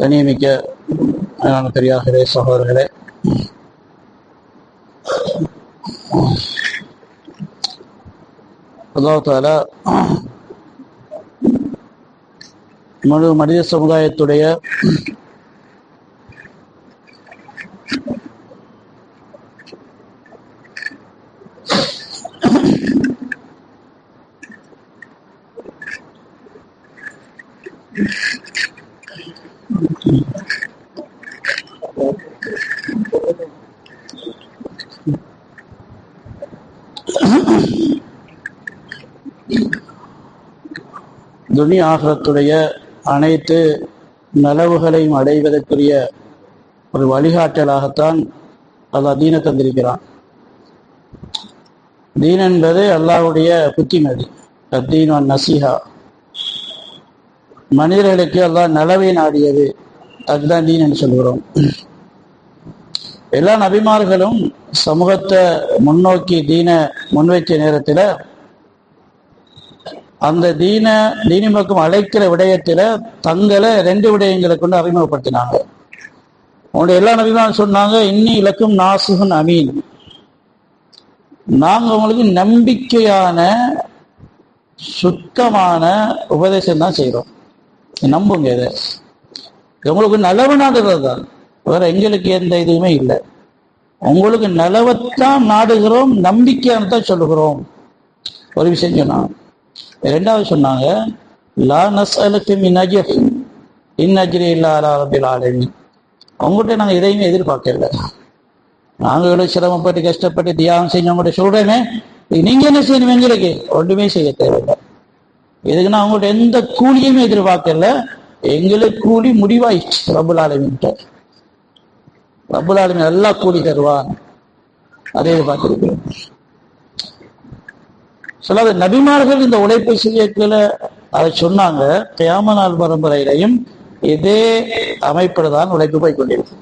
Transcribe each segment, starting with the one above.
கணியமிக்க மேலான சகோதரர்களே. அல்லாஹால முழு மனித சமுதாயத்துடைய துனி ஆகத்துடைய அனைத்து நலவுகளையும் அடைவதற்குரிய ஒரு வழிகாட்டலாகத்தான் அல்லாஹ் தீன தந்திருக்கிறான். தீன் என்பது அல்லாஹுடைய புத்திமதி. அத்தீன் நசீஹா. மனிதர்களுக்கு அல்லாஹ் நலவை நாடியது. அதுதான் தீன் என்று சொல்கிறோம். எல்லா நபிமார்களும் சமூகத்தை முன்னோக்கி தீன முன்வைத்த நேரத்தில் அந்த தீன தீனிமக்கும் அழைக்கிற விடயத்துல தங்களை ரெண்டு விடயங்களை கொண்டு அறிமுகப்படுத்தினாங்க. உங்களுடைய எல்லா நபிமான் சொன்னாங்க இன்னி இலக்கும் நாசுகன் அமீன். நாங்கள் உங்களுக்கு நம்பிக்கையான சுத்தமான உபதேசம் தான் செய்கிறோம் நம்புங்க இதை. உங்களுக்கு நலவு நாடுறது தான். வேற எங்களுக்கு எந்த இதுவுமே இல்லை. உங்களுக்கு நலவைத்தான் நாடுகிறோம் நம்பிக்கையான தான் சொல்லுகிறோம். ஒரு விஷயம் சொன்னாங்க ரெண்டாவது சொன்னாங்க லா நஸ்அலுக்கு மின் அஜர் இல்லா ரபில் ஆலமீன். உங்கள்கிட்ட நாங்கள் எதையுமே எதிர்பார்க்கல. நாங்கள் இவ்வளோ சிரமப்பட்டு கஷ்டப்பட்டு தியாகம் செஞ்சு உங்கள்கிட்ட சொல்கிறேனே நீங்கள் என்ன செய்யணும் எங்களுக்கு? ஒன்றுமே செய்ய தேவையில்லை. எதுக்குன்னா அவங்கள்ட்ட எந்த கூலியுமே எதிர்பார்க்கல. எங்களுக்கு கூலி முடிவாயிடுச்சு ரபுல் ஆலமின்ட்ட. ரபுல் ஆலமின் நல்லா கூலி தருவான் அதே பார்த்துருக்கிறோம் சொல்லாத நபிமார்கள் இந்த உழைப்பை செய்யக்கல அதை சொன்னாங்க. கியாம நாள் பரம்பரையிலையும் இதே அமைப்பில் தான் உழைப்பு போய் கொண்டிருக்கு.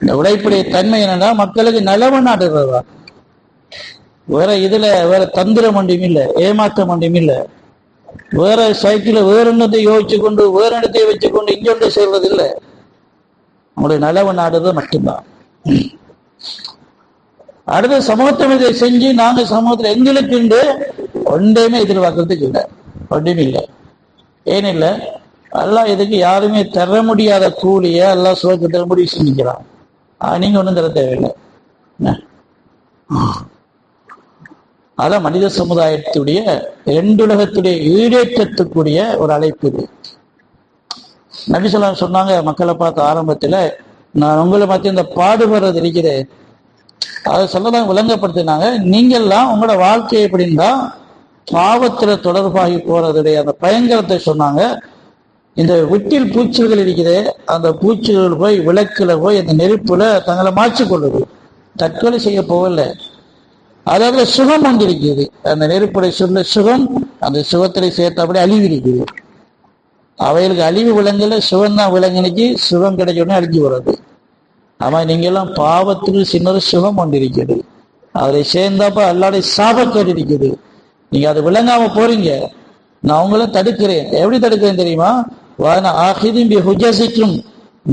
இந்த உழைப்புடைய தன்மை என்னன்னா மக்களுக்கு நலவ நாடுறது. தான் வேற இதுல வேற தந்திரம் ஒன்றும் இல்லை ஏமாற்றம் ஒன்றும் இல்லை. வேற சைக்கிள வேற எண்ணத்தை யோசிச்சு கொண்டு வேற இடத்தை வச்சு கொண்டு இங்கொன்று செய்வது இல்லை. நம்மளுடைய நலவு நாடுறது மட்டும்தான். அடுத்த சமூகத்தை இதை செஞ்சு நாங்க சமூகத்தில் எங்களுக்கு ஒன்றையுமே எதிர்பார்க்கறதுக்கு இல்லை. ஒன்றும் இல்லை. ஏன் இல்லை? எல்லாம் இதுக்கு யாருமே தர முடியாத கூலிய எல்லாம் சுகத்தை முடிவு செஞ்சுக்கிறான். நீங்க ஒன்றும் தர தேவையில்லை. அதான் மனித சமுதாயத்துடைய ரெண்டுலகத்துடைய ஈடேற்றத்துக்குரிய ஒரு அழைப்பு இது. நபிசலாம் சொன்னாங்க மக்களை பார்த்த ஆரம்பத்துல நான் உங்களை மத்திய இந்த பாடுபடுறது இருக்கிறேன். அதை சொல்லதான் விளங்கப்படுத்தினாங்க. நீங்கள்லாம் உங்களோட வாழ்க்கை எப்படின்னா பாவத்தில் தொடர்பாகி போறதுடைய அந்த பயங்கரத்தை சொன்னாங்க. இந்த விட்டில் பூச்சிகள் இருக்குது அந்த பூச்சிகள் போய் விளக்கில் போய் அந்த நெருப்பில் தங்களை மாய்ச்சி கொள்ளுது. தற்கொலை செய்ய போகல. அதாவது சுகம் வந்திருக்கிறது அந்த நெருப்புடைய சொல்ல சுகம் அந்த சுகத்திலே சேர்த்தபடி அழிவு இருக்குது. அவைகளுக்கு அழிவு விலங்குல சுகம் தான் விலங்குனுக்கு சுகம் கிடைச்ச உடனே அழிஞ்சு வர்றது ஆமா நீங்கள்லாம் பாவத்தில் பாவத்துக்கு சுகம் கொண்டிருக்கிறது. அதை சேர்ந்தப்ப அல்லாடைய சாபக்கேடு இருக்குது நீங்க அது விளங்காம போறீங்க. நான் உங்களை தடுக்கிறேன். எப்படி தடுக்கிறேன் தெரியுமா? வான ஆகிதும் ஹுஜசிக்கும்.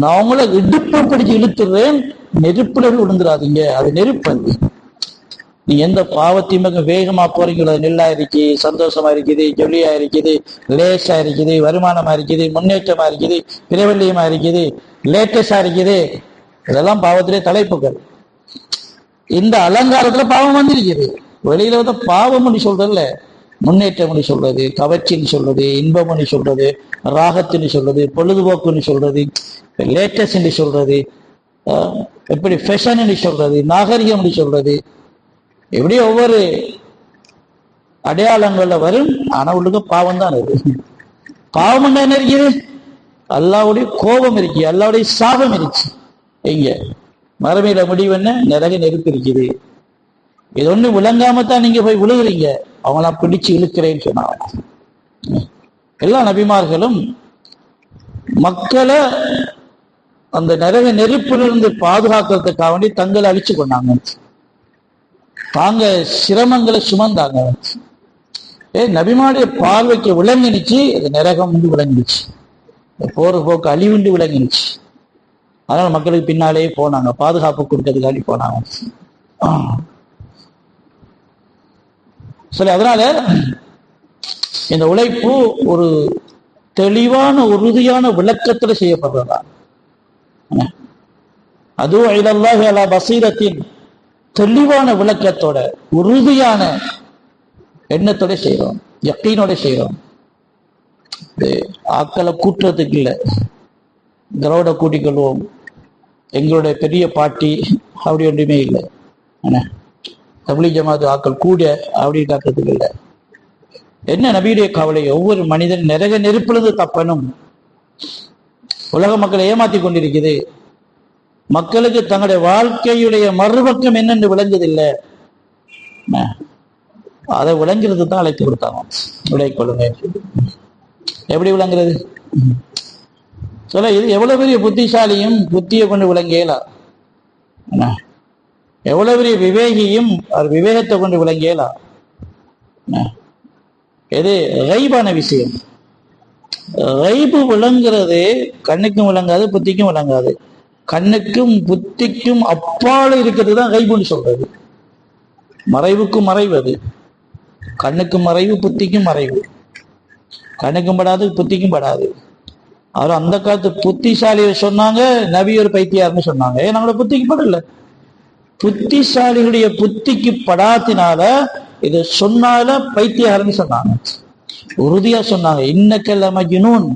நான் உங்களை இடுப்பு பிடிச்சு இழுத்துறேன். நெருப்புல விழுந்துடாதீங்க அது நெருப்பு அது. நீ எந்த பாவத்தையும் பக்கம் வேகமா போறீங்களோ நெல்லா இருக்கு சந்தோஷமா இருக்குது ஜொலியா இருக்குது லேசா இருக்குது வருமானமா இருக்குது முன்னேற்றமா இருக்குது பிரபல்யமா இருக்குது லேட்டஸ்டா இருக்குது. இதெல்லாம் பாவத்திலே தலைப்புகள். இந்த அலங்காரத்துல பாவம் வந்திருக்குது வெளியில வந்து பாவம்னு சொல்றதுல முன்னேற்றம்னு சொல்றது கவர்ச்சின்னு சொல்றது இன்பம்னு சொல்றது ராகத்துன்னு சொல்றது பொழுதுபோக்குன்னு சொல்றது லேட்டஸ்ட்னு சொல்றது அஹ், எப்படி ஃபேஷன்னு சொல்றது நாகரிகம்னு சொல்றது. எப்படி ஒவ்வொரு அடையாளங்கள்ல வரும். ஆனா உள்ளுக்கு பாவம் தான் அது. பாவம் என்ன இருக்குது? அல்லாவுடைய கோபம் இருக்கு அல்லாவுடைய சாபம் இருக்கு. எங்க? மரமையில முடிவு என்ன? நிறைய நெருப்பு இருக்குது இது ஒண்ணு விளங்காம தான் நீங்க போய் விழுகுறீங்க. அவங்களாம் பிடிச்சு இழுக்கிறேன்னு சொன்னாங்க. எல்லா நபிமார்களும் மக்களை அந்த நிறைய நெருப்பிலிருந்து பாதுகாக்கிறதுக்காக வேண்டி தங்களை அழிச்சு கொண்டாங்க. தாங்க சிரமங்களை சுமந்தாங்க. ஏ நபிமாடைய பார்வைக்கு விளங்கினுச்சு அது நரகம் வந்து விளங்கிடுச்சு போற போக்கு அழிவுண்டு விளங்கிடுச்சு அதனால மக்களுக்கு பின்னாலேயே போனாங்க. பாதுகாப்பு கொடுக்கறதுக்காண்டி போனாங்க. சரி அதனால இந்த உழைப்பு ஒரு தெளிவான உறுதியான விளக்கத்துல செய்யப்படுறதா? அதுவும் இதெல்லாம் அலா பசீரத்தின் தெளிவான விளக்கத்தோட உறுதியான எண்ணத்தோட செய்யறோம் யக்கீனோட செய்யறோம் ஆக்களை கூட்டுறதுக்கு இல்லை. திராவிட கூட்டிக் கொள்வோம் எங்களுடைய பெரிய பாட்டி அப்படி ஒன்றுமே இல்லை. என்ன தமிழி ஜமாத் ஆக்கள் கூட அப்படி காட்டுறதுக்கு இல்லை. என்ன நபியுடைய கவலை ஒவ்வொரு மனிதன் நிறைய நெருப்பிலிருந்து தப்பனும் உலக மக்களை ஏமாத்தி கொண்டிருக்குது. மக்களுக்கு தங்களுடைய வாழ்க்கையுடைய மறுபக்கம் என்னென்று விளங்குதில்லை. அதை விளங்குறது தான் அழைத்து கொடுத்தாங்க. விளை கொள்ளுங்க எப்படி விளங்குறது? சொல்ல இது எவ்வளவு பெரிய புத்திசாலியும் புத்தியை கொண்டு விளங்கியலா? என்ன? எவ்வளவு பெரிய விவேகியும் அவர் விவேகத்தை கொண்டு விளங்கியலா? எது? ரைபான விஷயம். ரைபு விளங்குறது கண்ணுக்கும் விளங்காது புத்திக்கும் விளங்காது. கண்ணுக்கும் புத்திக்கும் அப்பால இருக்கிறது தான் ரைபுன்னு சொல்றது. மறைவுக்கும் மறைவு அது. கண்ணுக்கும் மறைவு புத்திக்கும் மறைவு. கண்ணுக்கும் படாது புத்திக்கும் படாது. அவர் அந்த காலத்து புத்திசாலியை சொன்னாங்க நபி ஒரு பைத்தியார்னு சொன்னாங்க. ஏன் நம்மளோட புத்திக்கு படல புத்திசாலிகளுடைய புத்திக்கு படாத்தினால இதை சொன்னால பைத்தியார்னு சொன்னாங்க. உறுதியா சொன்னாங்க. இன்னக்கல்ல ஜுனூன்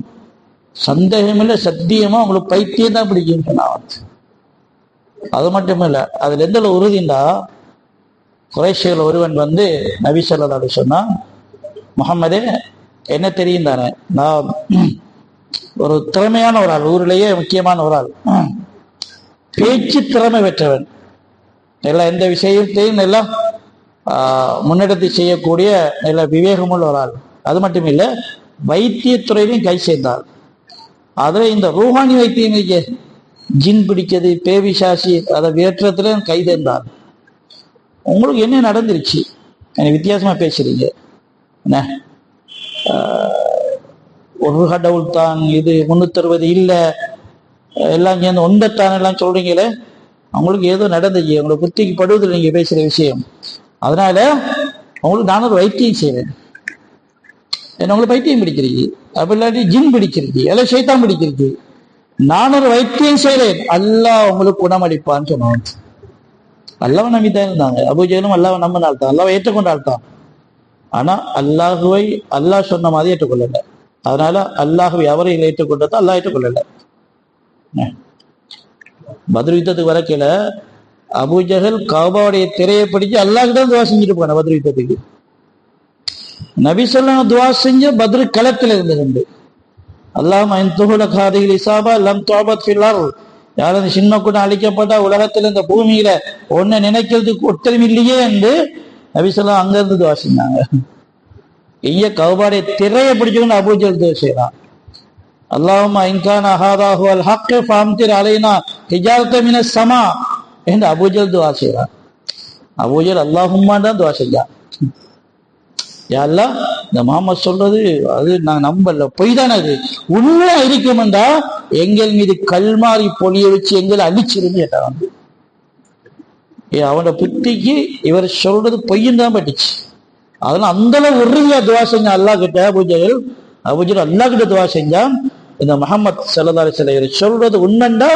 சந்தேகம் இல்லை சத்தியமா உங்களுக்கு பைத்தியம் தான் பிடிக்கும்னு சொன்னாங்க. அது மட்டும் இல்ல அதுல எந்த உறுதிண்டா? குறைஷிகள் ஒருவன் வந்து நபி சொல்லலாடு சொன்னா முகமதே என்ன தெரியும் தானே? நான் ஒரு திறமையான ஒரு ஆள் ஊரிலேயே முக்கியமான ஒரு ஆள். பேச்சு திறமை பெற்றவன். எல்லாம் எந்த விஷயத்தையும் எல்லாம் முன்னெடுத்து செய்யக்கூடிய நல்ல விவேகமுள்ள ஒரு ஆள். அது மட்டும் இல்லை வைத்தியத்துறையிலையும் கை சேர்ந்தார். அதில் இந்த ரூஹானி வைத்தியம் ஜின் பிடிக்கிறது பேவிசாசி அதை வேற்றத்துல கை சேர்ந்தார் உங்களுக்கு என்ன நடந்துருச்சு? எனக்கு வித்தியாசமாக பேசுறீங்க? என்ன? ஒரு கடவுள் தான் இது முன்னூத்தி அறுபது இல்லை. எல்லாம் சேர்ந்து ஒன்றத்தான் எல்லாம் சொல்றீங்களே? அவங்களுக்கு ஏதோ நடந்துச்சு உங்களை புத்திக்கு படுவதில்லை நீங்க பேசுற விஷயம். அதனால அவங்களுக்கு நான் ஒரு வைத்தியம் செய்வேன். என்ன உங்களுக்கு பைத்தியம் பிடிக்கிறீங்க அப்படி இல்லாட்டி ஜின் பிடிச்சிருக்கு இல்லை சைத்தான் பிடிச்சிருக்கு நான் ஒரு வைத்தியம் செய்கிறேன் அல்லாஹ் உங்களுக்கு குணமளிப்பான்னு சொன்னான். அல்லாவை நம்பித்தான் இருந்தாங்க. அபுஜலும் அல்லாவை நம்பினால் தான் அல்லாவை ஏற்றுக்கொண்டால் தான் ஆனா அல்லாஹுவை அல்லாஹ் சொன்ன மாதிரி ஏற்றுக்கொள்ளல. அதனால அல்லாஹுவை அவரை ஏற்றுக்கொண்டதை அல்லாஹ் ஏற்றுக்கொள்ளல பதில் யுத்தத்துக்கு வரக்கல அபுஜகல் காபாவுடைய திரையை பிடிச்சு அல்லாஹ் தான் துவா செஞ்சுட்டு போன பதில் யுத்தத்துக்கு. நபிசல்லாம் துவா செஞ்ச பத்ரு களத்துல இருந்தது அல்லாஹ் துகுல காதிகள் இசாபா லம் தோபத் ஃபில்லார் யார் அந்த சின்ன கூட அழிக்கப்பட்டா உலகத்துல இந்த பூமியில ஒன்னு நினைக்கிறதுக்கு ஒத்தரும் இல்லையே என்று நபிசல்லாம் அங்கிருந்து அங்க இருந்து துவா செஞ்சாங்க. ஐய கௌபாடைய திரையை பிடிச்சுக்கணும் அபூஜல் செய்யறான் அல்லாஹுமா இன்கான் அஹாதாஹு அல் ஹக்கு ஃபாம்திர் அலைனா ஹிஜால்த மின சமா என்று அபூஜல் துவா செய்யறான் அபூஜல் அல்லாஹும்மான் தான் துவா செஞ்சான் அல்லா இந்த மாமா சொல்றது அது நான் நம்பல பொய் தானே அது உண்மையா இருக்குமெண்டா எங்கள் மீது கல்மாறி பொழிய வச்சு எங்களை அழிச்சிருந்து கேட்டான் வந்து அவனோட புத்திக்கு இவர் சொல்றது பொய்யும் தான் பட்டுச்சு அதெல்லாம் அந்த அளவு உறுதியா துவா செஞ்சா அல்லாஹ் கிட்ட அபுஜல் அபூஜல் அல்லாஹ் கிட்ட துவா செஞ்சான் இந்த முகமது சல்லதாரி சிலையர் சொல்றது உண்மைண்டா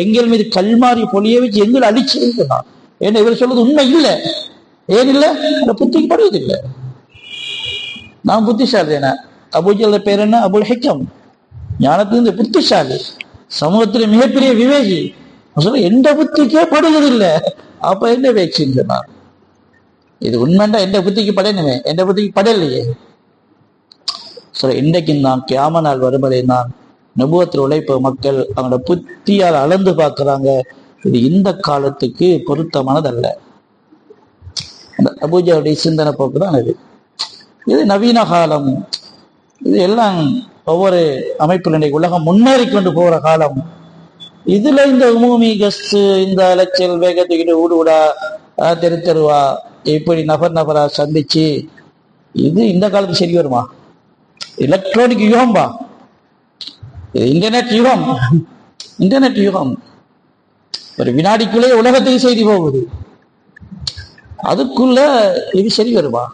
எங்கள் மீது கல்மாரி பொழிய வச்சு எங்களை அழிச்சிருந்து சொன்னான். ஏன்னா இவர் சொல்றது உண்மை இல்லை. ஏன் இல்லை? அந்த புத்திக்கு படுவது இல்லை. நான் புத்திசாலி என்ன? அபுஜல பேர் என்ன? அபுல் ஹெக்கம் ஞானத்திலிருந்து புத்திசாலி. சமூகத்தில் மிகப்பெரிய விவேகி. சொல்ல எந்த புத்திக்கே படுவதில்லை. அப்ப என்ன பேச்சுன்னு சொன்னார் இது உண்மைண்டா எந்த புத்திக்கு படையணுமே. எந்த புத்திக்கு படையலையே. சரி இன்றைக்கு நான் கியாம நாள் வருவதை நான் நுபுவத்தில் உழைப்ப மக்கள் அவங்களோட புத்தியால் அளந்து பார்க்குறாங்க. இது இந்த காலத்துக்கு பொருத்தமானதல்ல. அந்த அபூஜாவுடைய சிந்தனை போக்கு தான் இது. இது நவீன காலம். இது எல்லாம் ஒவ்வொரு அமைப்பில் இன்றைக்கு உலகம் முன்னேறி கொண்டு போகிற காலம். இதுல இந்த உமூமி கஸ்து இந்த அலைச்சல் வேகத்துக்கிட்டு ஊடுவிடா தெரு தெருவா இப்படி நபர் நபரா சந்திச்சு இது இந்த காலத்துக்கு சரி வருமா? எலக்ட்ரானிக் யுகம்பா இது இன்டர்நெட் யுகம். இன்டர்நெட் யுகம். ஒரு வினாடிக்குள்ளே உலகத்துக்கு செய்தி போகுது. அதுக்குள்ள இது சரி வருமா?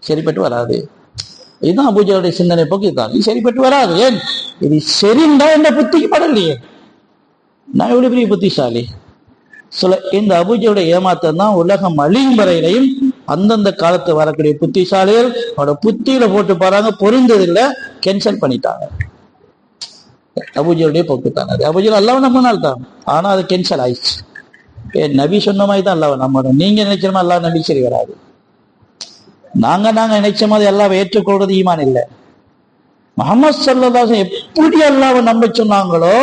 சரிப்பட்டு வராது. இதுதான் அபூஜலுடைய சிந்தனை போக்கு இதுதான். இது சரிப்பட்டு வராது. ஏன்? இது சரிந்தா என்ன புத்திக்கு படலையே நான் எவ்வளவு பெரிய புத்திசாலி? சில இந்த அபுஜியோட ஏமாத்தம் தான் உலகம் அழியும் வரையிலையும் அந்தந்த காலத்து வரக்கூடிய புத்திசாலிகள் அவரோட புத்தியில போட்டு பாருங்க பொருந்ததில்லை கேன்சல் பண்ணிட்டாங்க. அபூஜலுடைய போக்கு தான் அது. அபூஜல் அல்லவ நம்மனால் தான் ஆனா அது கேன்சல் ஆயிடுச்சு. ஏ நபி சொன்ன மாதிரி தான் அல்லவ நம்பணும் நீங்க நினைக்கிற மாதிரி அல்லாஹ் நபி சரி வராது. நாங்க நாங்க நினைச்ச மாதிரி அல்லாவை ஏற்றுக்கொள்றது ஈமான் இல்லை. முகமது சல்லாசன் எப்படி அல்லாவை நம்ப சொன்னாங்களோ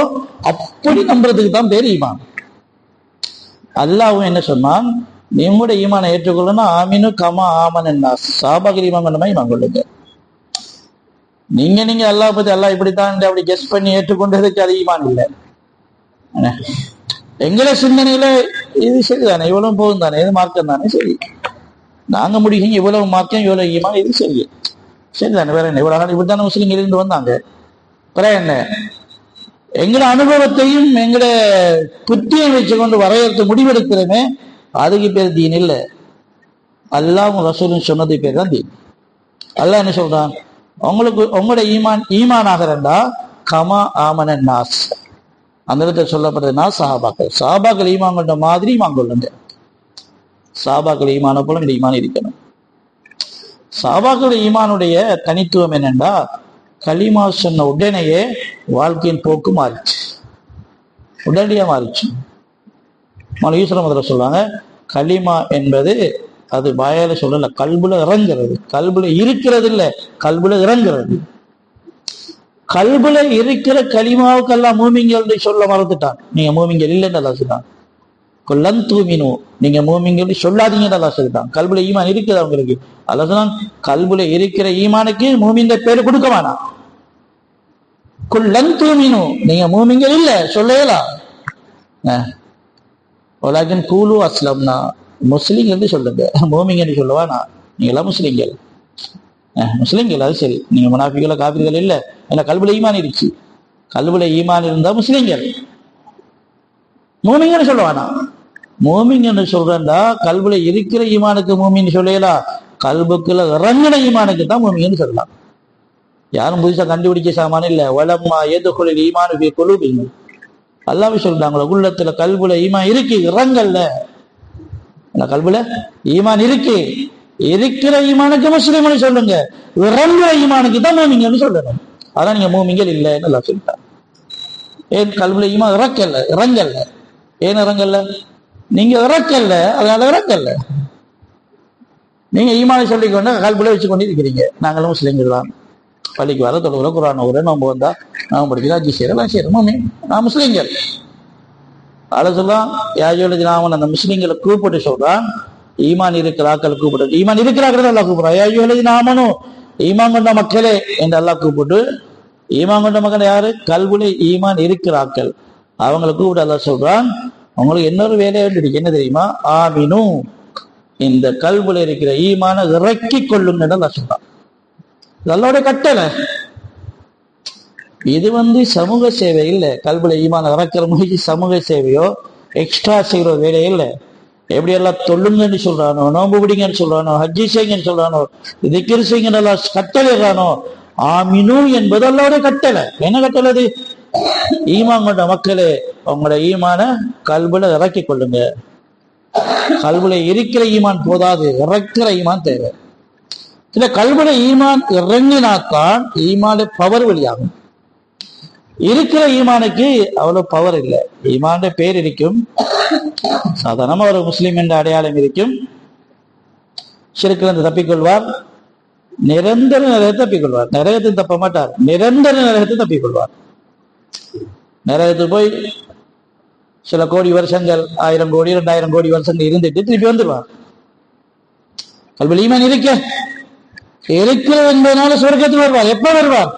அப்படி நம்புறதுக்கு தான் பேர் ஈமான். அல்லாவும் என்ன சொன்னான்? நீங்களோட ஈமானை ஏற்றுக்கொள்ளணும். ஆமினு கமா ஆமன் என்ன சாபாகர் ஈமான் கொண்ட ஈமான் கொள்ளுங்க. நீங்க நீங்க அல்லாஹ் பத்தி அல்லாஹ் இப்படித்தான் அப்படி கெஸ் பண்ணி ஏற்றுக்கொண்டதுக்கு அது ஈமான் இல்லை. எங்கள எங்களை சிந்தனையில இது சரிதானே? இவ்வளவு போகும் தானே? இது மார்க்கம் தானே? சரி. நாங்க முடியும் இவ்வளவு மார்க்கம் இவ்வளவு ஈமான் இது சரி. சரிதானே வேற என்ன? இவ்வளவு நாள் இப்படித்தானே முஸ்லீம் இருந்து வந்தாங்க. பிற என்ன? எங்கட அனுபவத்தையும் எங்கட புத்தியை வச்சுக்கொண்டு வரையறுத்து முடிவெடுக்கிறோமே அதுக்கு பேர் தீன் இல்லை. அல்லாவும் ரசூலும் சொன்னது பேர் தான் தீன். அல்லாஹ் என்ன சொல்றான்? உங்களுக்கு உங்களோட ஈமான் ஈமான் ஆகிறண்டா கமா ஆமன நாஸ். அந்த இடத்துல சொல்லப்படுறதுனா சஹாபாக்கள். சஹாபாக்கள் ஈமான் கொண்ட மாதிரி ஈமான் கொள்ளுங்க. சாபாக்கள் ஈமான போல இந்த ஈமான் இருக்கணும். சாபாக்கள் ஈமானுடைய தனித்துவம் என்னன்னா களிமா சொன்ன உடனேயே வாழ்க்கையின் போக்கு மாறிச்சு. உடனடியா மாறிச்சு. மலை ஈஸ்வர மதுரை சொல்லுவாங்க களிமா என்பது அது வாயால சொல்லல கல்புல இறங்குறது. கல்புல இருக்கிறது இல்ல கல்புல இறங்குறது. கல்புல இருக்கிற களிமாவுக்கெல்லாம் மூமிங்கல் சொல்ல மறந்துட்டான் நீங்க மூமிங்கல் இல்லைன்னு சொன்னான் கொல்லன் தூமினோ. நீங்க மூமிங்க சொல்லாதீங்கன்னு அல்லா சொல்லிட்டான். கல்புல ஈமான் இருக்குது அவங்களுக்கு அல்லா சொன்னான் கல்புல இருக்கிற ஈமானுக்கு மூமிந்த பேர் கொடுக்க வேணாம். குல்லன் தூமினோ. நீங்க மூமிங்கள் இல்ல சொல்லலாம் உலகின் கூலு அஸ்லம்னா முஸ்லிம் என்று சொல்லுங்க. மூமிங்க என்று சொல்லவா நான் நீங்களாம் முஸ்லிம்கள். அஹ், அது சரி. நீங்க முனாஃபிகள காபிர்கள் இல்ல. ஏன்னா கல்புல ஈமான் இருந்துச்சு. கல்புல ஈமான் இருந்தா முஸ்லிம்கள். மூமிங்கன்னு சொல்லுவானா வேணாம் என்று சொல்றேன்டா? கல்புல இருக்கிற ஈமானுக்கு மூமின்னு சொல்லலாம் கல்புக்குள்ள இறங்கின ஈமானுக்கு தான் மூமின்னு சொல்லலாம். யாரும் புதுசா கண்டுபிடிக்க சாமான் இல்ல. வளம்மா ஏதுக்குள்ள ஈமானு குழுபிங்க அல்லாவே சொல்றாங்களோ உள்ளத்துல கல்புல ஈமான் இருக்கு இறங்கல்ல. கல்புல? ஈமான் இருக்கு. இருக்கிற ஈமானுக்கு முஸ்லீம்னு சொல்லுங்க. இறங்குற ஈமானுக்கு தான் மூமிங்கன்னு சொல்லணும். அதான் நீங்க மூமிங்கள் இல்லைன்னு எல்லாம் சொல்லிட்டாங்க ஏன் கல்புல ஈமான் இறக்கல இறங்கல்ல? ஏன் இறங்கல்ல? நீங்க இறக்கல்ல அதனால இறக்கல்ல. நீங்க ஈமானை சொல்லிக்கொண்டு கல்புல வச்சு கொண்டு இருக்கிறீங்க நாங்களும் முஸ்லீம்கள் தான். பள்ளிக்கு வர தொழுகிற குரான் ஒரு நோம்பு வந்தா நாம் படிக்கிறா அஜி செய்யறேன் செய்யறோம். நான் முஸ்லீம்கள். அதை சொல்லலாம் யாஜோலஜி நாமன் அந்த முஸ்லீம்களை கூப்பிட்டு சொல்றான். ஈமான் இருக்கிற ஆக்கள் கூப்பிட்டு ஈமான் இருக்கிறாக்கள் எல்லாம் கூப்பிடுறான். யாஜோலஜி நாமனும் ஈமான் கொண்ட மக்களே என்று எல்லாம் கூப்பிட்டு ஈமான் கொண்ட மக்கள் யாரு? கல்விலே ஈமான் இருக்கிறாக்கள் அவங்களை கூப்பிட்டு எல்லாம் சொல்றான் உங்களுக்கு இன்னொரு வேலை இருக்கு. என்ன தெரியுமா? ஆமினு. இந்த கல்வில இருக்கிற ஈமான இறக்கி கொள்ளுங்கன்னு எல்லாம் சொல்றான். இதெல்லோட கட்டளை. இது வந்து சமூக சேவை இல்லை. கல்வில ஈமான இறக்கிற மாதிரி சமூக சேவையோ எக்ஸ்ட்ரா செய்கிற வேலை இல்லை. எப்படி எல்லாம் தொல்லுங்கன்னு சொல்றானோ நோம்பு பிடிங்கன்னு சொல்றானோ ஹஜ்ஜி செய்யுங்கன்னு சொல்றானோ திக்கிரு செய்யுங்கன்னு எல்லாம் கட்டளைறானோ ஆமினு என்பது அல்லாவுடைய கட்டளை. என்ன கட்டளை அது? ஈமான் கொண்ட மக்களே உங்களோட ஈமான கல்வில இறக்கி கொள்ளுங்க. கல்வில இருக்கிற ஈமான் போதாது இறக்குற ஈமான் தேவை. இல்ல கல்வில ஈமான் இறங்கினாத்தான் ஈமான பவர் வெளியாகும். இருக்கிற ஈமானுக்கு அவ்வளவு பவர் இல்லை. ஈமான பேர் இருக்கும். சாதாரணமா ஒரு முஸ்லீம் என்ற அடையாளம் இருக்கும். சிறுக்கிலிருந்து தப்பிக்கொள்வார் நிரந்தர நிலையத்தை தப்பிக்கொள்வார் நரகத்தில் தப்ப மாட்டார். நிரந்தர நிலையத்தை தப்பிக்கொள்வார் நரகத்துக்கு போய் சில கோடி வருஷங்கள் ஆயிரம் கோடி ரெண்டாயிரம் கோடி வருஷங்கள் இருந்துட்டு திருப்பி வந்துடுவார் கல்வி இருக்க. இருக்கிறது என்பதனால சொர்க்கத்துக்கு வருவார். எப்ப வருவார்?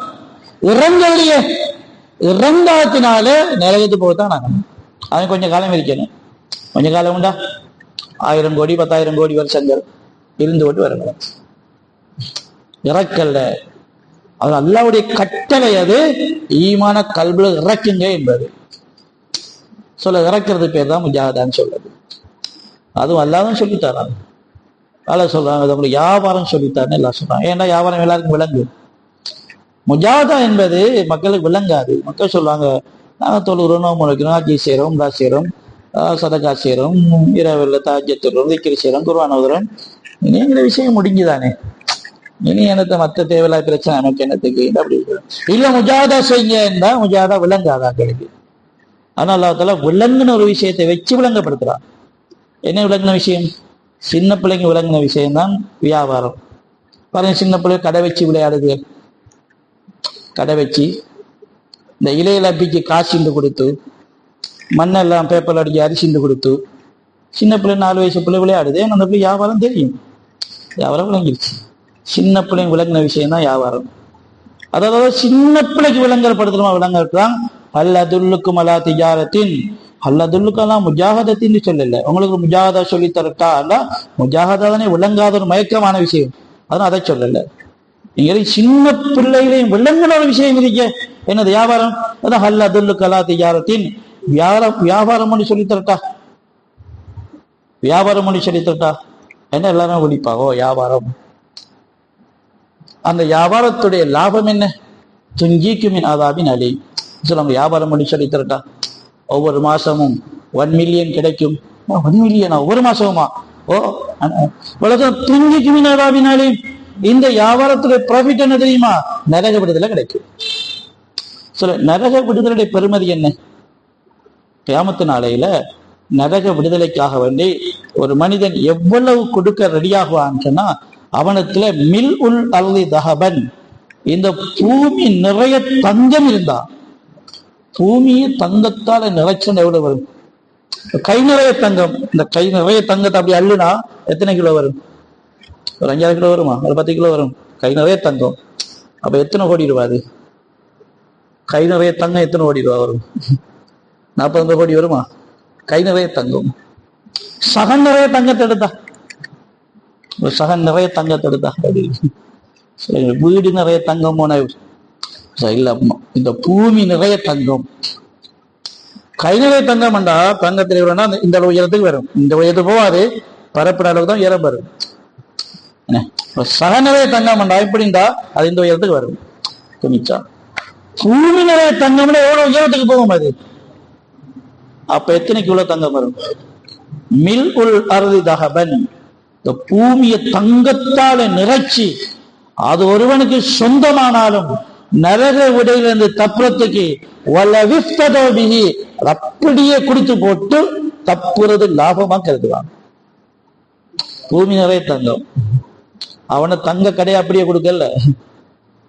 இறங்கலையே இறங்காத்தினால நிலையத்து போகத்தான் நாங்கள் அவன் கொஞ்சம் காலம் இருக்கணும். கொஞ்சம் காலம் உண்டா? ஆயிரம் கோடி பத்தாயிரம் கோடி வருஷங்கள் இருந்து கொண்டு வரணும். இறக்கல்ல. அது அல்லாவுடைய கட்டளை அது. ஈமான கல்வில இறக்குங்க என்பது. சொல்ல இறக்கிறது பேர் தான் முஜாஹதான்னு சொல்லுது அதுவும் அல்லாதான் சொல்லித்தரான் அல்ல சொல்றாங்க அது உங்களுக்கு வியாபாரம் சொல்லித்தாருன்னு எல்லாம் சொல்றாங்க ஏன்னா வியாபாரம் எல்லாருக்கும் விளங்கு. முஜாதா என்பது மக்களுக்கு விளங்காது. மக்கள் சொல்லுவாங்க நாங்கள் தொழுகிறோம் நோம்பு முளைக்கிறோம் ஆட்சி செய்கிறோம் உம்ரா செய்கிறோம் சதகா செய்கிறோம் இரவில் தாஜ்யத்துறோம் விக்கிரி செய்கிறோம் குருவான உதரம் இனிங்கிற விஷயம் முடிஞ்சுதானே? இனி எனக்கு மற்ற தேவையில்லாத பிரச்சனை எனக்கு என்னத்துக்கு? அப்படி இல்லை முஜாதா செய்யுங்க முஜாதா விளங்காதா கிடைக்கு ஆனால் அல்லாத்தால விளங்குன ஒரு விஷயத்தை வச்சு விளங்கப்படுத்துறான். என்ன விளங்கின விஷயம்? சின்ன பிள்ளைங்க விளங்குன விஷயம்தான் வியாபாரம். பாருங்க சின்ன பிள்ளை கடை வச்சு விளையாடுது. கடை வச்சு இந்த இலையில அப்பிக்கு காசிண்டு கொடுத்து மண்ணெல்லாம் பேப்பர்ல அடிச்சு அரிசிண்டு கொடுத்து சின்ன பிள்ளை நாலு வயசு பிள்ளை விளையாடுது. அந்த பிள்ளை வியாபாரம் தெரியும். வியாபாரம் விளங்கிருச்சு. சின்ன பிள்ளைங்க விளங்கின விஷயம் தான் வியாபாரம். அதாவது சின்ன பிள்ளைக்கு விளங்கப்படுத்தணுமா விளங்கத்தான் அல்லதுல்லுக்கும் அலா திஜாரத்தின். அல்லதுல்லுக்கெல்லாம் முஜாகதத்தின்னு சொல்லல. உங்களுக்கு முஜாகதா சொல்லி தரட்டா அல்ல முஜாகதா தானே விளங்காத ஒரு மயக்கமான விஷயம். அதனால அதை சொல்லல. நீங்க சின்ன பிள்ளைகளையும் விளங்கின ஒரு விஷயம் இருக்க. என்னது வியாபாரம்? அதான் அல்லதுல்லுக்கு அலா திஜாரத்தின். வியாபாரம் வியாபாரம் பண்ணி சொல்லி தரட்டா வியாபாரம் பண்ணி சொல்லி தரட்டா என்ன எல்லாரும் ஒழிப்பா ஓ வியாபாரம். அந்த வியாபாரத்துடைய லாபம் என்ன? துஞ்சிக்குமின் ஆதாபின் அலி. சொல்லுவாங்க வியாபாரம் பண்ணி சொல்லி தரட்டா ஒவ்வொரு மாசமும் ஒன் மில்லியன் கிடைக்கும். ஒன் மில்லியனா ஒவ்வொரு மாசமுமா? ஓ உலகம் துஞ்சிக்குமின் ஆதாபின் இந்த வியாபாரத்துடைய ப்ராஃபிட் என்ன தெரியுமா? நரக விடுதலை கிடைக்கும். சொல்ல நரக விடுதலுடைய பெருமதி என்ன? கியாமத்து நாளையில நரக விடுதலைக்காக வேண்டி ஒரு மனிதன் எவ்வளவு கொடுக்க ரெடியாகுவான்னு சொன்னா அவனத்துல மில் உல் அல்லி தகபன் இந்த பூமி நிறைய தங்கம் இருந்தா பூமியை தங்கத்தால நிறைச்சுன்னு எவ்வளவு வரும்? கை நிறைய தங்கம். இந்த கை நிறைய தங்கத்தை அப்படி அள்ளுனா எத்தனை கிலோ வரும்? ஒரு அஞ்சாறு கிலோ வருமா? ஒரு பத்து கிலோ வரும். கை நிறைய தங்கம். அப்ப எத்தனை கோடி ரூபா அது? கை நிறைய தங்கம் எத்தனை கோடி ரூபா வரும்? நாற்பது கோடி வருமா? கை நிறைய தங்கம். சகன் நிறைய தங்கத்தை எடுத்தா. சகன் நிறைய தங்கத்தை எடுத்தா. சரி, வீடு நிறைய தங்கம் போன இந்த பூமி நிறைய தங்கம். கை நிறைய தங்கம் என்றா தங்கத்தில் எவ்வளவுனா இந்த அளவு உயரத்துக்கு வரும். இந்த உயரத்துக்கு போகாது. பரப்பின அளவுக்கு தான் உயரம் வரும். சக நிறைய தங்கம் வேண்டா இப்படிந்தா அது இந்த உயரத்துக்கு வரும். துணிச்சா பூமி நிறைய தங்கம்னா எவ்வளவு உயரத்துக்கு போகும் அது? அப்ப எத்தனைக்கு உள்ள தங்கம் வரும்? மில் உல் அறுதி தகபன் இந்த பூமியை தங்கத்தால நிறைச்சி அது ஒருவனுக்கு சொந்தமானாலும் நரக விடையிலிருந்து தப்புறத்துக்கு வல்ல விஃப்ததோ அப்படியே குடித்து போட்டு தப்புறது லாபமா கருதுவான். பூமி நிறைய தங்கம். அவனை தங்க கடையை அப்படியே கொடுக்கல.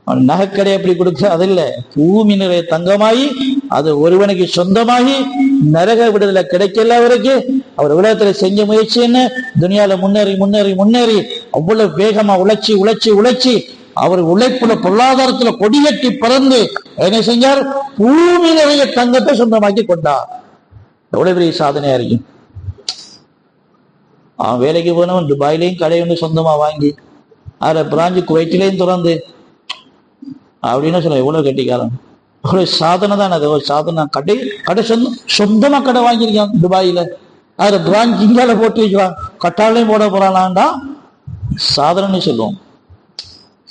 அவன் நகைக்கடை அப்படி கொடுக்க அது இல்ல. பூமி நிறைய தங்கமாகி அது ஒருவனுக்கு சொந்தமாகி நரக விடுதலை கிடைக்கல அவருக்கு. அவர் உலகத்துல செஞ்ச முயற்சி என்ன? துனியால முன்னேறி முன்னேறி முன்னேறி அவ்வளவு வேகமா உழைச்சி உழைச்சி உழைச்சி அவர் உழைப்புல பொருளாதாரத்துல கொடியட்டி பறந்து என்ன செஞ்சார்? பூமி நிறைய தங்கத்தை சொந்தமாக்கி கொண்டார். எவ்வளவு பெரிய சாதனையா இருக்கும். அவன் வேலைக்கு போனவன் துபாயிலையும் கடை ஒன்று சொந்தமா வாங்கி அதை பிராஞ்சு குவைத்திலையும் திறந்து அப்படின்னு சொல்ல எவ்வளவு கட்டிக்காரன். ஒரு சாதனை தான் அது. ஒரு சாதனை. கடை கடை சொந்த சொந்தமா கடை வாங்கியிருக்கான் துபாயில. அது பிராஞ்ச் இங்கால போட்டு வைக்கிறான் கட்டாலையும் போட போறானாண்டா? சாதனைன்னு சொல்லுவோம்.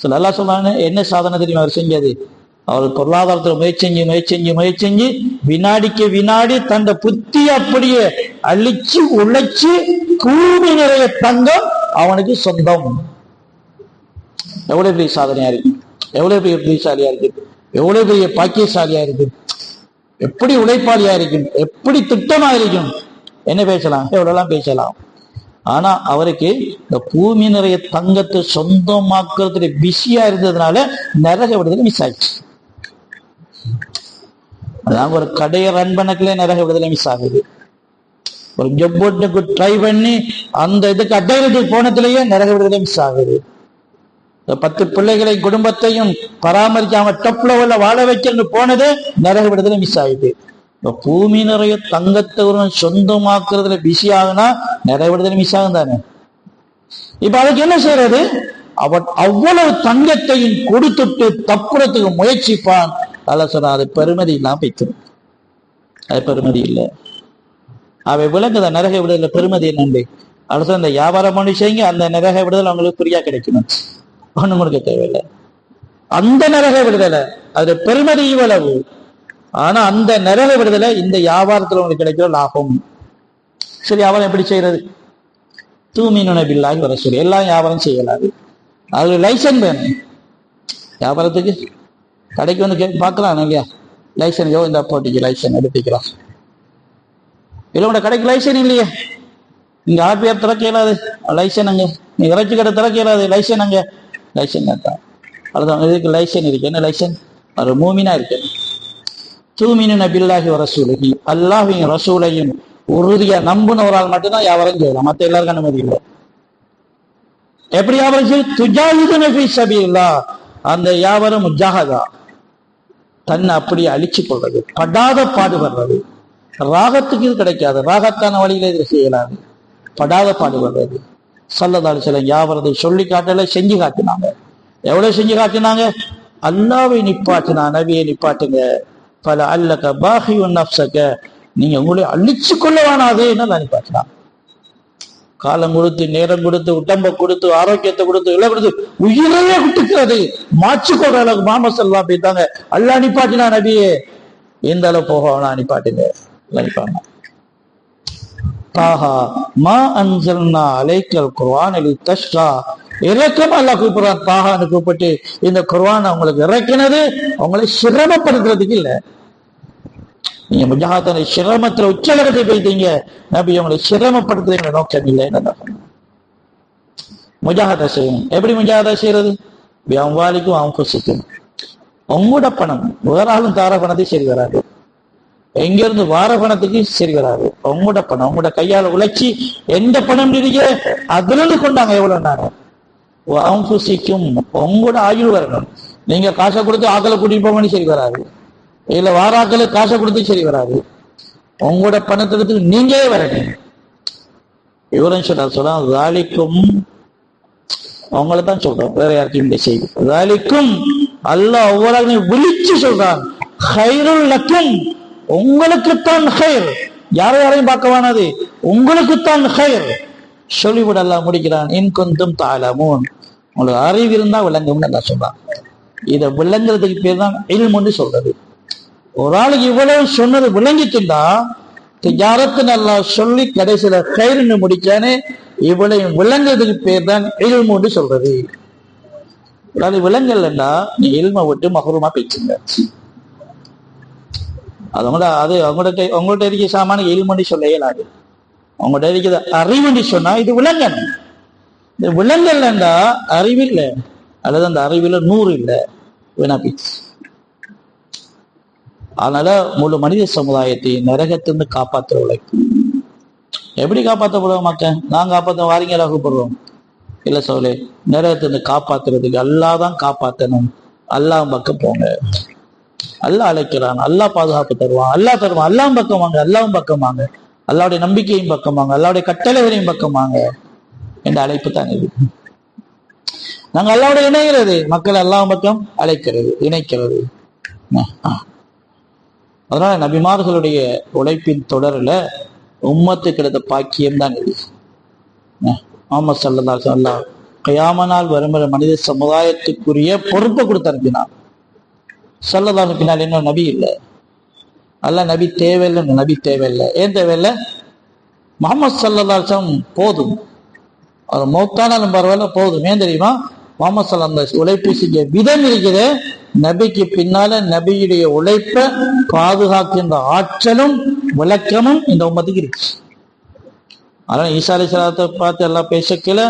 ஸோ நல்லா சொல்றாங்க என்ன சாதனை தெரியுமா? அவர் செஞ்சது. அவர் பொருளாதாரத்துல முயற்சி செஞ்சு முயற்சி முயற்சி வினாடிக்கு வினாடி தந்த புத்தி அப்படியே அழிச்சு உழைச்சு கூடி நிறைய தங்கம் அவனுக்கு சொந்தம். எவ்வளவு பெரிய சாதனையா இருக்கு. எவ்வளவு பெரிய புத்திசாலியா இருக்கு. எவ்வளவு பெரிய பாக்கியசாலியா இருக்கு. எப்படி உழைப்பாளியா இருக்கும். எப்படி திட்டமா இருக்கும். என்ன பேசலாம்? எவ்வளவு எல்லாம் பேசலாம்? ஆனா அவருக்கு இந்த பூமி நிறைய தங்கத்தை சொந்தமாக்குறதுல பிஸியா இருந்ததுனால நரக விடுதலை மிஸ் ஆயிடுச்சு. அதான் ஒரு கடையை ரன் பண்ணக்குள்ளே நரக விடுதலை மிஸ் ஆகுது. ஒரு ஜொப்போட்டுக்கு ட்ரை பண்ணி அந்த இதுக்கு அடையிறதுக்கு போனதுலயே நரக விடுதலை மிஸ் ஆகுது. பத்து பிள்ளைகளை குடும்பத்தையும் பராமரிக்காம டப் லெவல்ல வாழ வைக்கணும்னு போனது நரக விடுதலை மிஸ் ஆயிடுது. இந்த பூமி நிறைய தங்கத்தை ஒரு சொந்தமாக்குறதுல பிஸி ஆகுனா நிறைய விடுதலை மிஸ் ஆகும் தானே இப்ப அதுக்கு என்ன செய்யறது அவன் அவ்வளவு தங்கத்தையும் கொடுத்துட்டு தப்புறத்துக்கு முயற்சிப்பான். அல்ல சொன்னா அது பெருமதி இல்லாம வைக்கணும். அது பெருமதி இல்லை. அவை விளங்குத நரக விடுதல பெருமதி என்னண்டு? அடுத்து அந்த வியாபாரம் பண்ணி செய்யுங்க அந்த நரக விடுதல் அவங்களுக்கு ஃப்ரீயா கிடைக்கணும். ஒண்ணு கொடுக்க தேவையில்லை. அந்த நரக விடுதலை அது பெருமதி இவ்வளவு. ஆனா அந்த நரக விடுதலை இந்த வியாபாரத்துல உங்களுக்கு கிடைக்கிற லாபம். சரி வியாபாரம் எப்படி செய்யறது? தூமீனுன பில்லாகி வர சொல்லி எல்லாம் வியாபாரம் செய்யலாது. அது லைசன் வேணும். வியாபாரத்துக்கு கடைக்கு வந்து கே பார்க்கலாம் இல்லையா லைசன் யோ இந்த போட்டிக்கு லைசன் எடுத்துக்கலாம் இல்லை உங்களோட கடைக்கு லைசன் இல்லையே. இங்கே ஆர்பிஆர் திறக்க இயலாது. லைசன் அங்கே. நீ இறைச்சி கடை திறக்க இயலாது. லைசன் அங்கே. லைசன் தான் அதுதான் இதுக்கு லைசன் இருக்கு. என்ன லைசன் ஒரு மூமினா இருக்கு. தூமினு பில்லாஹி ரசூலகி அல்லாஹையும் ரசூலையும் உறுதியா நம்புனவரால் மட்டும்தான் வியாபாரம் செய்யலாம். மத்த எல்லாருக்கும் அனுமதி இல்லை. எப்படி வியாபாரம் செய்யும் துஜாயுது நபி சபீல்லா அந்த வியாபாரம் முஜாஹதா. தன்னை அப்படி அழிச்சு கொள்றது. படாத பாடுபடுறது. ராகத்துக்கு இது கிடைக்காது. ராகத்தான வழியில இது செய்யலாது. படாத பாடுபடுறது. சல்லதாலு சில யாவரதை சொல்லி காட்டல செஞ்சு காட்டினாங்க. எவ்வளவு செஞ்சு காட்டினாங்க? அல்லாவை நிப்பாட்டினா நபியை நிப்பாட்டுங்க. பல அல்லக்க பாஹி நப்சக்க நீங்க உங்களை அழிச்சு கொள்ள வேணாது என்ன நிப்பாட்டினாங்க காலம் கொடுத்து நேரம் கொடுத்து உடம்ப கொடுத்து ஆரோக்கியத்தை கொடுத்து எல்லாம் கொடுத்து உயிரையே விட்டுக்கிறது. மாச்சு கொள்ற அளவுக்கு மாம செல்லாம் போயிட்டாங்க அல்லா நிப்பாட்டினா நபியே. எந்த அளவு போக வேணா நிப்பாட்டுங்க. நினைப்பாங்க தாஹா மா அன்சல்னா அலைக்கல் குர்ஆன் அலி தஷ்கா இறக்கம் அல்லா கூப்பிடுறான். தாகான்னு கூப்பிட்டு இந்த குர்வான் அவங்களுக்கு இறக்கினது அவங்களை சிரமப்படுத்துறதுக்கு இல்லை. நீங்க முஜாத்தனை சிரமத்துல உச்சலகத்தை போயிட்டீங்க. நபி அவங்களை சிரமப்படுத்துறீங்க நோக்கம் இல்லை. என்ன முஜாஹத்தை செய்யணும் எப்படி முஜாஹதா செய்யறது? வியாபாரிக்கும் அவங்க சிக்கும் உங்களோட பணம் வேற ஆளும் தார பணத்தை சரி வராது. எங்க இருந்து வார பணத்துக்கு சரி வராது. உங்களோட பணம் உங்களோட கையால உழைச்சி எந்த பணம் இருக்கே அதுல இருந்து கொண்டாங்க எவ்வளவு நேரம்? அவங்க உங்களோட ஆயுள் வரணும். நீங்க காசை கொடுத்து ஆக்களை கூட்டிட்டு போக சரி வராது. இல்ல வாராக்களை காசை கொடுத்து சரி வராது. உங்களோட பணத்தை நீங்களே வரணும். இவரும் சொல்றார் சொல்ல வேலைக்கும் அவங்கள தான் சொல்றோம் வேற யாருக்கும் இந்த செய்தி. வேலைக்கும் அல்ல ஒவ்வொரு விழிச்சு சொல்றான். ஹைருல் லக்கும் உங்களுக்குத்தான் ஹைர். யாரும் யாரையும் பார்க்க வேணாது உங்களுக்குத்தான் ஹைர். சொல்லிவிட அல்லாஹ் முடிக்கிறான். இன் கொஞ்சம் தாளமோன் உங்களுக்கு அறிவு இருந்தா விளங்கும்னு எல்லாம் சொல்றான். இதை விளங்குறதுக்கு பேர் தான் இல்முன்னு சொல்றது. ஒரு ஆளுக்கு இவ்வளவு சொன்னது விளங்கிட்டுண்டா யாரத்து நல்லா சொல்லி கடைசியில கயிறுன்னு முடிச்சானே இவ்வளவு விளங்குறதுக்கு பேர் தான் இல்முன்னு சொல்றது. அது விளங்கலன்னா நீ இல்ம விட்டு மகரூமா பேச்சுங்க அது உங்களோட அது அவங்கள்ட்ட உங்கள்ட்ட இருக்க சாமான இல்மண்டி சொல்ல இயலாது அவங்கள்ட்ட இருக்கிற அறிவுன்னு சொன்னா இது விலங்கணும் இது விலங்கல்லண்டா அறிவில்லை அல்லது அந்த அறிவில் நூறு இல்லை. வேணா அதனால முழு மனித சமுதாயத்தை நரகத்திலிருந்து காப்பாற்ற உழைக்கும் எப்படி காப்பாற்றப்படுவோம் மக்கள்? நான் காப்பாற்ற வாரிங்களா கூப்பிடுறோம். இல்ல சோலே நரகத்திலிருந்து காப்பாத்துறதுக்கு அல்லா தான் காப்பாற்றணும் அல்லா பக்கம் போங்க. அல்லாஹ் அழைக்கிறான். அல்லாஹ் பாதுகாப்பு தருவான். அல்லாஹ் தருவான். அல்லாம் பக்கம் வாங்க அல்லாவும் பக்கம் வாங்க. அல்லாவுடைய நம்பிக்கையும் பக்கமாங்க அல்லாவுடைய கட்டளைகளையும் பக்கமாங்க என்ற அழைப்பு தான் இது. நாங்க அல்லாவோட இணைகிறது மக்கள் அல்லாஹ் பக்கம் அழைக்கிறது இணைக்கிறது. அதனால நபிமார்களுடைய உழைப்பின் தொடரில் உம்மத்து கிடைத்த பாக்கியம் தான் இது. ஆமா சல்லா சொல்லா கயாமனால் வரும்புற மனித சமுதாயத்துக்குரிய பொறுப்பை கொடுத்து அனுப்பினான். சல்லதாக்கு பின்னால் இன்னும் நபி இல்லை. அல்ல நபி தேவையில்லை நபி தேவையில்லை. ஏன் தேவையில்லை? முகமது சல்லாசம் போதும். அவர் மௌத்தானாலும் பரவாயில்ல போதும். ஏன் தெரியுமா? முகமது சல்லாம் அந்த உழைப்பு செஞ்ச விதம் இருக்குது. நபிக்கு பின்னால நபியுடைய உழைப்பை பாதுகாக்கின்ற ஆற்றலும் விளக்கமும் இந்த உம்மத்துக்கு இருக்கு. ஆனால் ஈசா அலி சலாத்தை பார்த்து எல்லாம் பேசக்கல.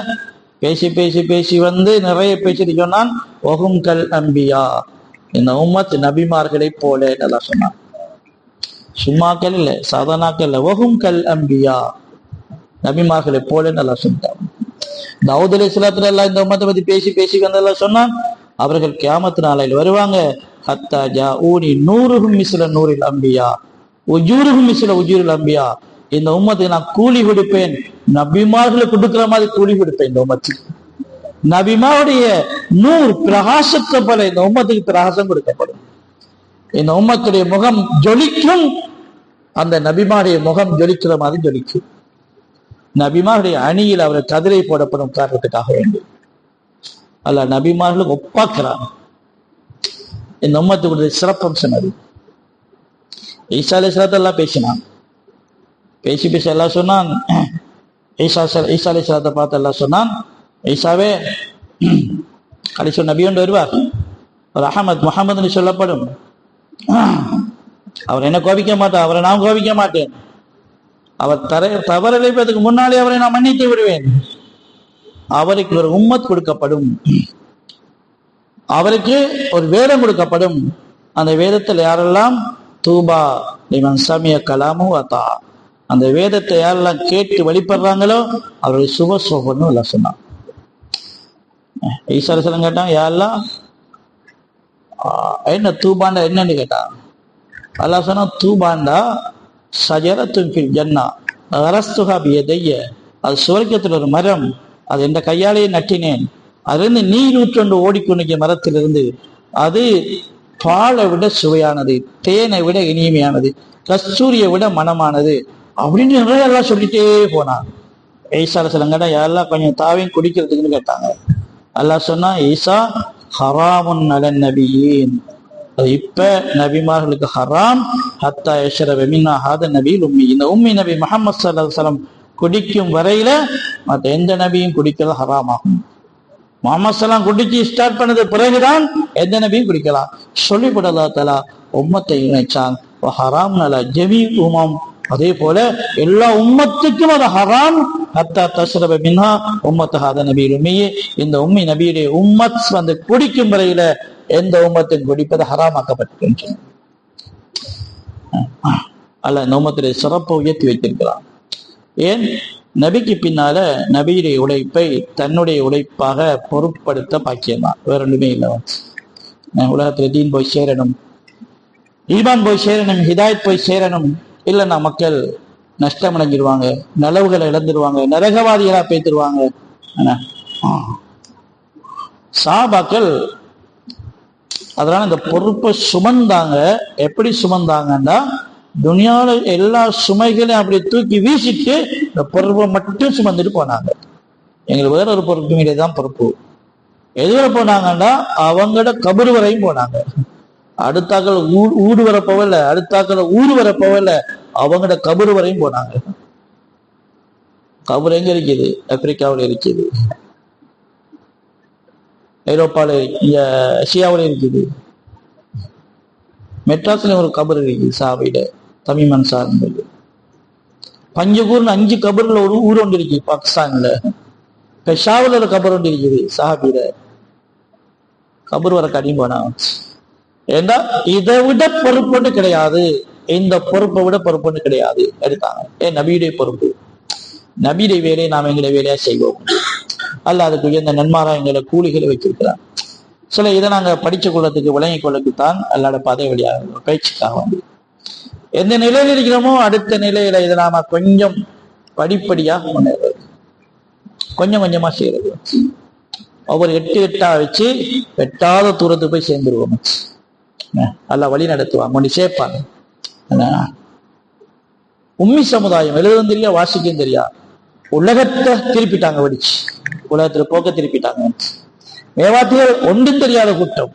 பேசி பேசி பேசி வந்து நிறைய பேசிட்டு சொன்னான் ஒகும் கல் அம்பியா. இந்த உம்மத் நபிமார்களை போல நல்லா சொன்னான். சும்மாக்கள் இல்லை சாதானாக்கள் இல்லை. வகும் கல் அம்பியா. நபிமார்களை போல நல்லா சொன்னான் தாவூத் அலி இஸ்லாத்துல எல்லாம் இந்த உம்மத்தை பத்தி பேசி பேசி வந்தெல்லாம் சொன்னான் அவர்கள் கியாமத்து நாளையில் வருவாங்க. ஹத்தா ஜா ஊனி நூறுகும் மிசில நூறில் அம்பியா. உஜூருகும் மிசில உஜூரில் அம்பியா. இந்த உம்மத்துக்கு நான் கூலி கொடுப்பேன். நபிமார்களை கொடுக்குற மாதிரி கூலி கொடுப்பேன் இந்த உம்மத்துக்கு. நபிமாவுடைய நூறு பிரகாசத்தை போல இந்த உம்மத்துக்கு பிரகாசம் கொடுக்கப்படும். இந்த உம்மத்துடைய முகம் ஜொலிக்கும் அந்த நபிமாருடைய முகம் ஜொலிக்கிற மாதிரி ஜொலிக்கும் நபிமாருடைய அணியில் அவர் கதிரை போடப்படும் காரணத்துக்காக வேண்டும் அல்ல நபிமார்களுக்கு ஒப்பாக்குறான் இந்த உம்மத்துக்குடைய சிறப்பம்சம் அது. ஈசா அலிஸ்லாத்தெல்லாம் பேசினான். பேசி பேசி எல்லாம் சொன்னான் ஈசா ச- ஈசா அலிஸ்லாத்தை பார்த்து எல்லாம் சொன்னான் ஈசாவே கடைசி நபி ஒன்று வருவார். ஒரு அகமத் முகமதுன்னு சொல்லப்படும். அவர் என்ன கோபிக்க மாட்டார் அவரை நான் கோபிக்க மாட்டேன். அவர் தர தவறிழைப்பதற்கு முன்னாலே அவரை நான் மன்னித்து விடுவேன். அவருக்கு ஒரு உம்மத் கொடுக்கப்படும். அவருக்கு ஒரு வேதம் கொடுக்கப்படும். அந்த வேதத்தில் யாரெல்லாம்? தூபா இவன் சமய கலாமு அத்தா. அந்த வேதத்தை யாரெல்லாம் கேட்டு வழிபடுறாங்களோ அவருடைய சுப சோபன்னு எல்லாம் சொன்னான். ஈஸ்வரசனம் கேட்டான் யாரெல்லாம்? ஆஹ், என்ன தூபான்னு என்னன்னு கேட்டான். அல்லாஹ் சொன்னா தூபாண்டா சஜரத்தும் ஃபில் ஜன்னா. அரஸ்துகா பியதைய அது சுவர்க்கத்தில் ஒரு மரம். அது இந்த கையாலேயே நட்டினேன். அதிலிருந்து நீர் ஊற்றொண்டு ஓடிக்கொண்டிருக்கிற மரத்திலிருந்து அது பாலை விட சுவையானது தேனை விட இனிமையானது கஸ்தூரியை விட மனமானது. அப்படின்னு நிறைய எல்லாம் சொல்லிட்டே போனான். ஈசால சிலங்கடா யாரெல்லாம் கொஞ்சம் தாவையும் குடிக்கிறதுக்குன்னு கேட்டாங்க. அல்லாஹ் சொன்னா ஈசா ஹராமுன் நலன் நபியின். இப்ப நபிமார்களுக்கு ஹராம். ஹத்தா யஷ்ரப வெமினா ஹாத நபி உம்மி. இந்த உம்மி நபி முகமது ஸல்லல்லாஹு குடிக்கும் வரையில மற்ற எந்த நபியும் குடிக்கிறது ஹராம் ஆகும் முகமது சலாம் குடிச்சு ஸ்டார்ட் பண்ணது பிறகுதான் எந்த நபியும் குடிக்கலாம். சொல்லிவிடலா தலா உம்மத்தை இணைச்சான். ஹராம் நல ஜெமி உமம். அதே போல எல்லா உம்மத்துக்கும் அது ஹராம். ஹத்தா தசரப மின்னா உம்மத்து ஹாத நபி உம்மியே இந்த உம்மி நபியுடைய உம்மத் வந்து குடிக்கும் வரையில எந்த உம்மத்தும் குடிப்பது ஹராமாக்கப்பட்டிருக்கின்றன அல்ல நோமத்திலே சிறப்பை உயர்த்தி வைத்திருக்கிறான். ஏன்? நபிக்கு பின்னால நபியுடைய உழைப்பை தன்னுடைய உழைப்பாக பொருட்படுத்த பாக்கியம்தான். வேற ஒன்றுமே இல்லை. உலகத்துல தீன் போய் சேரணும் ஈமான் போய் சேரணும் ஹிதாயத் போய் சேரணும். இல்லைன்னா மக்கள் நஷ்டம் அடைஞ்சிருவாங்க நலவுகளை இழந்துருவாங்க நரகவாதிகளா பேத்துருவாங்க. சாபாக்கள் அதனால இந்த பொறுப்பை சுமந்தாங்க. எப்படி சுமந்தாங்கன்னா துனியாவில் எல்லா சுமைகளையும் அப்படியே தூக்கி வீசிட்டு இந்த பொறுப்பை மட்டும் சுமந்துட்டு போனாங்க. எங்களுக்கு வேற ஒரு பொறுப்பு மீது தான் பொறுப்பு. எதுவரை போனாங்கன்னா அவங்களோட கபரு வரையும் போனாங்க. அடுத்தாக்கள் ஊ- ஊடு வர போகல அடுத்தாக்கள் ஊடு வர போகல அவங்களோட கபரு வரையும் போனாங்க. கபர் எங்க இருக்குது? ஆப்பிரிக்காவில் இருக்குது. ஐரோப்பாவில் இங்க ஷியாவில் இருக்குது. மெட்ராஸ்ல ஒரு கபர் இருக்குது சாவையில தமிழ்மன் சார்ந்தது பஞ்சகூர்னு அஞ்சு கபர்ல ஒரு ஊர் ஒன்று இருக்கு பாகிஸ்தான்ல. பெஷாவில் ஒரு கபர் ஒன்று இருக்குது சாஹாபில. கபர் வர கடியும் போனா. ஏண்டா? இதை விட பொறுப்புன்னு கிடையாது. இந்த பொறுப்பை விட பொறுப்புன்னு கிடையாது. எடுத்தாங்க. ஏன் நபியுடைய பொறுப்பு. நபியுடைய வேலையை நாம் எங்களுடைய வேலையா செய்வோம். அல்ல அதுக்கு உயர்ந்த நன்மாரா எங்களை கூலிகளை வச்சிருக்கிறான் சில இதை நாங்க படிச்சு கொள்ளத்துக்கு விளங்கிக் தான் அல்லாட பாதை வழியாக பயிற்சிக்காக வந்து எந்த நிலையில இருக்கிறோமோ அடுத்த நிலையில இதை நாம கொஞ்சம் படிப்படியாக முன்னேறது. கொஞ்சம் கொஞ்சமா செய்யறது. ஒவ்வொரு எட்டு எட்டா வச்சு வெட்டாத தூரத்துக்கு போய் சேர்ந்துருவோம். நல்லா வழி நடத்துவாங்க கொண்டு சேர்ப்பாங்க. என்ன? உம்மி சமுதாயம் எழுதும் தெரியா வாசிக்கும் தெரியா? உலகத்தை திருப்பிட்டாங்க படிச்சு. உலகத்துல போக்க திருப்பிட்டாங்க. மேவாத்திகள் ஒன்றும் தெரியாத கூட்டம்.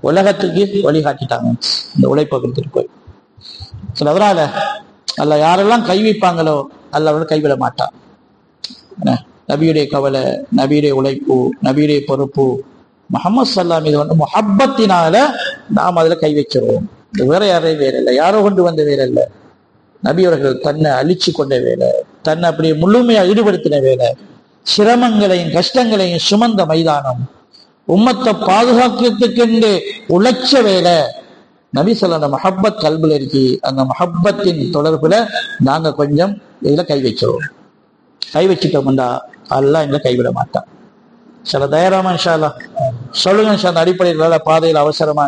உலகத்துக்கு வழிகாட்டிட்டாங்க. இந்த உழைப்பை போய். சில அதனால அல்ல யாரெல்லாம் கை வைப்பாங்களோ அல்ல அவர்கள் கைவிட மாட்டான். நபியுடைய கவலை நபியுடைய உழைப்பு நபியுடைய பொறுப்பு. முகமது சல்லாம் இது வந்து முஹப்பத்தினால நாம் அதுல கை வச்சிருவோம் வேற யாரையும் வேற இல்லை. யாரோ கொண்டு வந்த வேற இல்லை. நபி அவர்கள் தன்னை அழிச்சு கொண்ட வேலை தன்னை அப்படியே முழுமையா ஈடுபடுத்தின வேலை. சிரமங்களையும் கஷ்டங்களையும் சுமந்த மைதானம். உம்மத்தை பாதுகாக்கிறதுக்கென்று உழைச்ச வேலை நபி சொல்ல மஹப்பத் கல்பில் இருக்கு. அந்த மஹப்பத்தின் தொடர்புல நாங்க கொஞ்சம் இதுல கை வச்சிருவோம் கை வச்சுட்டோம்டா அல்லா எங்களை கைவிட மாட்டான். சில தயாராமா இன்ஷா சொல்லுங்க இன்ஷா அந்த அடிப்படையில் பாதையில் அவசரமா